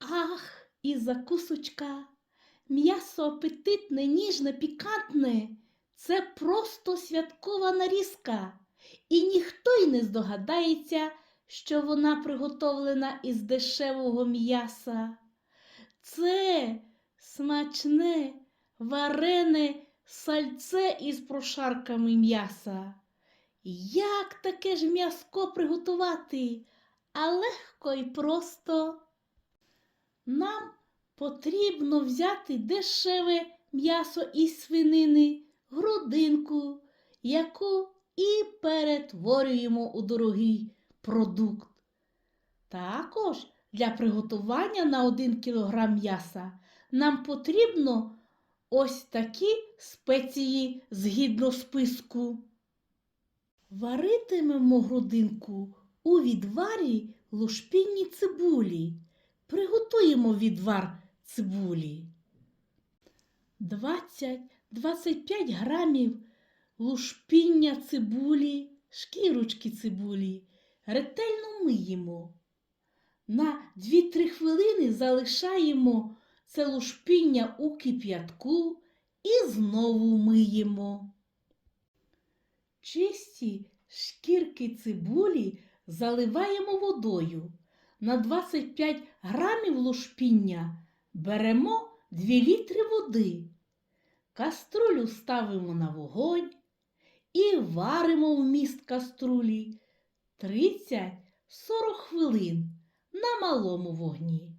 Ах, і закусочка. М'ясо апетитне, ніжне, пікантне. Це просто святкова нарізка. І ніхто й не здогадається, що вона приготовлена із дешевого м'яса. Це смачне, варене сальце із прошарками м'яса. Як таке ж м'яско приготувати? А легко і просто. Нам потрібно взяти дешеве м'ясо із свинини, грудинку, яку і перетворюємо у дорогий продукт. Також для приготування на 1 кг м'яса нам потрібно ось такі спеції згідно списку. Варитимемо грудинку у відварі лушпінні цибулі. Приготуємо відвар цибулі. 20-25 грамів лушпіння цибулі, шкірочки цибулі. Ретельно миємо. На 2-3 хвилини залишаємо це лушпіння у кип'ятку і знову миємо. Чисті шкірки цибулі заливаємо водою. На 25 грамів лушпіння беремо 2 літри води. Каструлю ставимо на вогонь і варимо вміст каструлі 30-40 хвилин на малому вогні.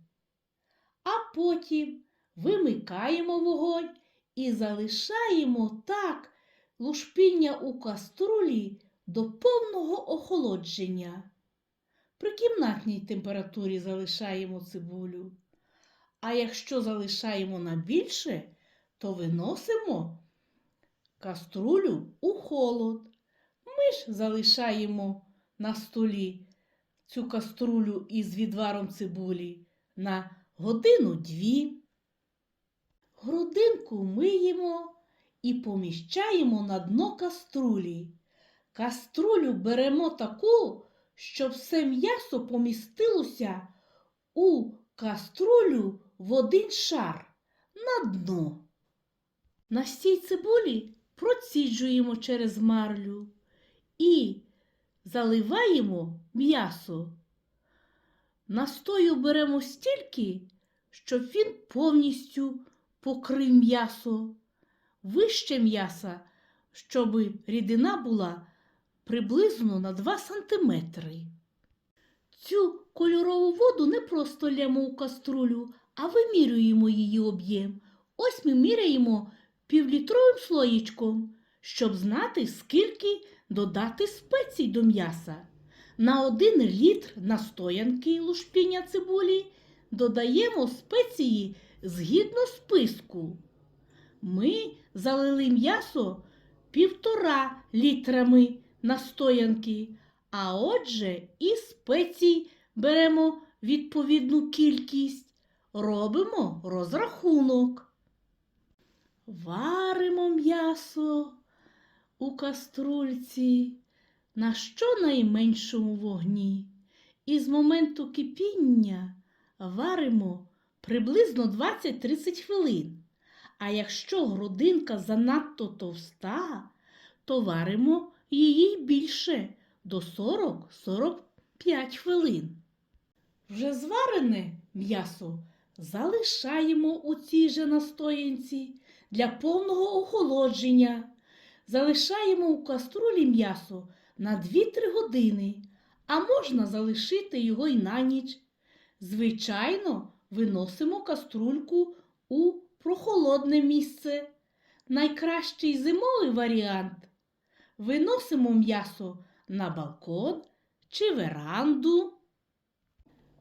А потім вимикаємо вогонь і залишаємо так лушпіння у каструлі до повного охолодження. При кімнатній температурі залишаємо цибулю. А якщо залишаємо на більше, то виносимо каструлю у холод. Ми ж залишаємо на столі цю каструлю із відваром цибулі на годину-дві. Грудинку миємо і поміщаємо на дно каструлі. Каструлю беремо таку, щоб все м'ясо помістилося у каструлю в один шар на дно. На цій цибулі проціджуємо через марлю і заливаємо м'ясо. Настою беремо стільки, щоб він повністю покрив м'ясо, вище м'яса, щоб рідина була приблизно на 2 см. Цю кольорову воду не просто лємо у каструлю, а вимірюємо її об'єм. Ось ми міряємо півлітровим слоєчком, щоб знати, скільки додати спецій до м'яса. На 1 літр настоянки лушпіння цибулі додаємо спеції згідно списку. Ми залили м'ясо півтора літрами настоянки, а отже і спецій беремо відповідну кількість, робимо розрахунок. Варимо м'ясо у каструльці на щонайменшому вогні. І з моменту кипіння варимо приблизно 20-30 хвилин. А якщо грудинка занадто товста, то варимо її більше до 40-45 хвилин. Вже зварене м'ясо залишаємо у цій же настоянці для повного охолодження. Залишаємо у каструлі м'ясо на 2-3 години, а можна залишити його й на ніч. Звичайно, виносимо каструльку у прохолодне місце. Найкращий зимовий варіант. Виносимо м'ясо на балкон чи веранду.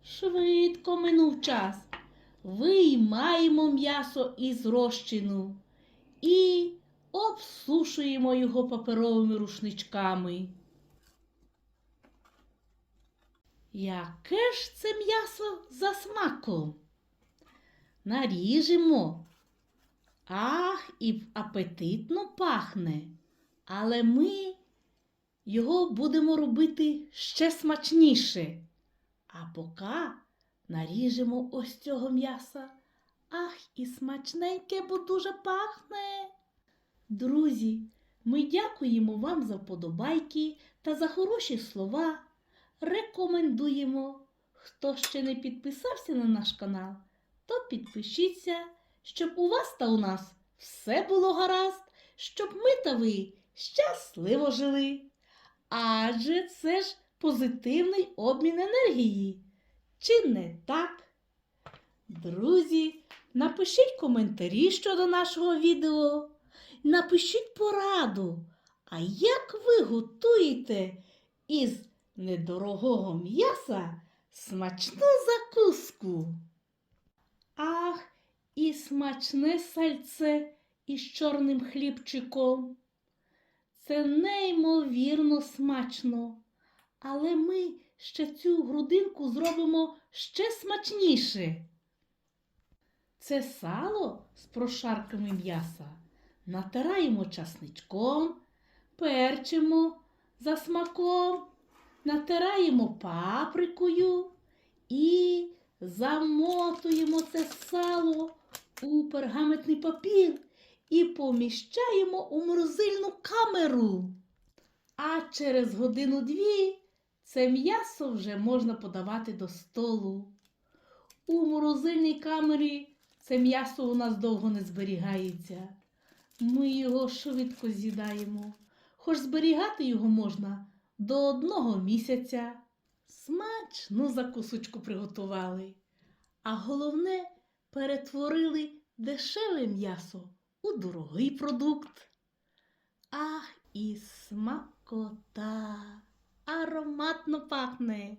Швидко минув час. Виймаємо м'ясо із розчину і обсушуємо його паперовими рушничками. Яке ж це м'ясо за смаком? Наріжемо. Ах, і апетитно пахне. Але ми його будемо робити ще смачніше. А поки наріжемо ось цього м'яса. Ах, і смачненьке, бо дуже пахне. Друзі, ми дякуємо вам за вподобайки та за хороші слова. Рекомендуємо. Хто ще не підписався на наш канал, то підпишіться, щоб у вас та у нас все було гаразд, щоб ми та ви щасливо жили. Адже це ж позитивний обмін енергії. Чи не так? Друзі, напишіть коментарі щодо нашого відео. Напишіть пораду. А як ви готуєте із недорогого м'яса смачну закуску? Ах, і смачне сальце із чорним хлібчиком. Це неймовірно смачно. Але ми ще цю грудинку зробимо ще смачніше. Це сало з прошарками м'яса натираємо часничком, перчимо за смаком, натираємо паприкою і замотуємо це сало у пергаментний папір і поміщаємо у морозильну камеру. А через годину-дві це м'ясо вже можна подавати до столу. У морозильній камері це м'ясо у нас довго не зберігається. Ми його швидко з'їдаємо, хоч зберігати його можна до одного місяця. Смачну закусочку приготували, а головне перетворили дешеве м'ясо у дорогий продукт. Ах, і смакота, ароматно пахне.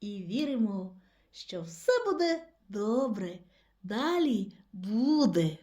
І віримо, що все буде добре. Далі буде.